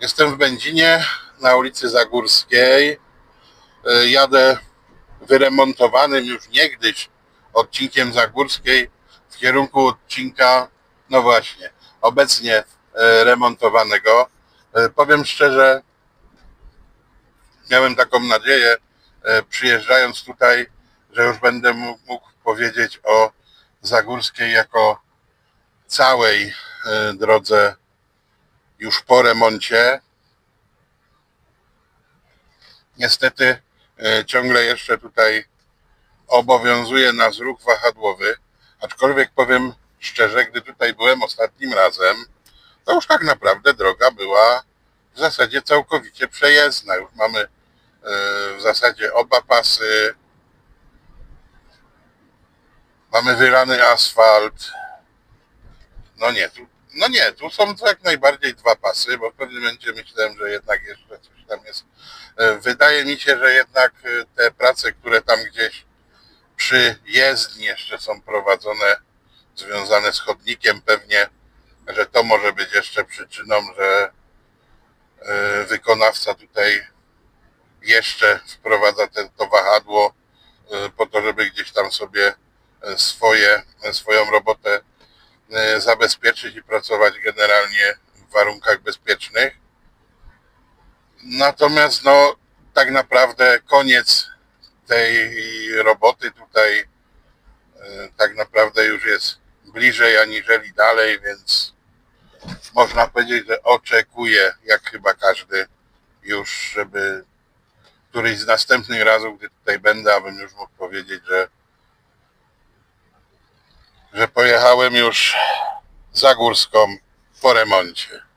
Jestem w Będzinie na ulicy Zagórskiej. E, Jadę wyremontowanym już niegdyś odcinkiem Zagórskiej w kierunku odcinka, no właśnie, obecnie e, remontowanego. E, Powiem szczerze, miałem taką nadzieję, przyjeżdżając tutaj, że już będę mógł, powiedzieć o Zagórskiej jako całej drodze już po remoncie. Niestety e, ciągle jeszcze tutaj obowiązuje nas ruch wahadłowy, aczkolwiek powiem szczerze, gdy tutaj byłem ostatnim razem, to już tak naprawdę droga była w zasadzie całkowicie przejezdna. Już mamy e, w zasadzie oba pasy, mamy wylany asfalt. No nie, tu, no nie, tu są jak najbardziej dwa pasy, bo w pewnym momencie myślałem, że jednak jeszcze coś tam jest. E, Wydaje mi się, że jednak e, te prace, które tam gdzieś przy jezdni jeszcze są prowadzone, związane z chodnikiem, pewnie, że to może być jeszcze przyczyną, że e, wykonawca tutaj jeszcze wprowadza te, to wahadło po to, żeby gdzieś tam sobie swoje, swoją robotę zabezpieczyć i pracować generalnie w warunkach bezpiecznych. Natomiast no tak naprawdę koniec tej roboty tutaj e, tak naprawdę już jest bliżej aniżeli dalej, więc można powiedzieć, że oczekuję, jak chyba każdy już, żeby któryś z następnych razów, gdy tutaj będę, abym już mógł powiedzieć, że pojechałem już za górską po remoncie.